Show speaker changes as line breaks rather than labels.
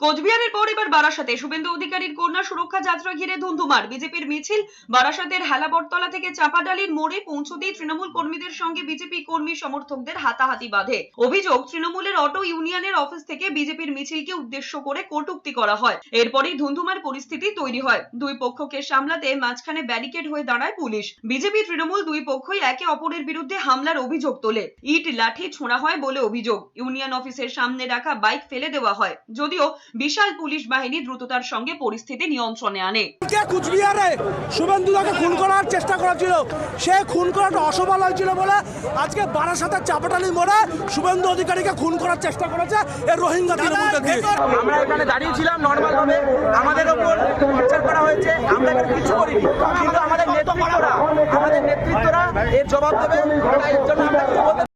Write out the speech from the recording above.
কোচবিহারের পর এবার বারাসাতে। শুভেন্দু অধিকারীর কন্যা সুরক্ষা যাত্রা ঘিরে ধুন্ধুমার। বিজেপির মিছিল বারাসাতের হেলাবরতলা থেকে চাপাডালির মোড়ে পৌঁছতেই তৃণমূল কর্মীদের সঙ্গে বিজেপি কর্মী সমর্থকদের হাতাহাতি বাঁধে। অভিযোগ, তৃণমূলের অটো ইউনিয়নের অফিস থেকে বিজেপির মিছিলকে উদ্দেশ্য করে কটূক্তি করা হয়। এরপরেই ধুন্ধুমার পরিস্থিতি তৈরি হয়। দুই পক্ষকে সামলাতে মাঝখানে ব্যারিকেড হয়ে দাঁড়ায় পুলিশ। বিজেপি, তৃণমূল দুই পক্ষই একে অপরের বিরুদ্ধে হামলার অভিযোগ তোলে। ইট, লাঠি ছোঁড়া হয় বলে অভিযোগ। ইউনিয়ন অফিসের সামনে রাখা বাইক ফেলে দেওয়া হয়। যদিও বিশাল পুলিশ বাহিনী দ্রুততার সঙ্গে পরিস্থিতি নিয়ন্ত্রণে আনে।
কে কুচবিহারে শুভেন্দুদাকে খুন করার চেষ্টা করেছিল সে খুন করাটা অসফল হয়েছিল বলে আজকে বারাসাতের চাপাটালি মোড়ে শুভেন্দু অধিকারীকে খুন করার চেষ্টা করেছে এর রোহিঙ্গা
আমরা এখানে দাঁড়িয়েছিলাম নর্মাল ভাবে আমাদের ওপর অত্যাচার করা হয়েছে আমরা এখানে কিছু করিনি। কিন্তু আমাদের নেতৃত্বরা আমাদের নেতৃত্বরা এর জবাব দেবে এর জন্য আমরা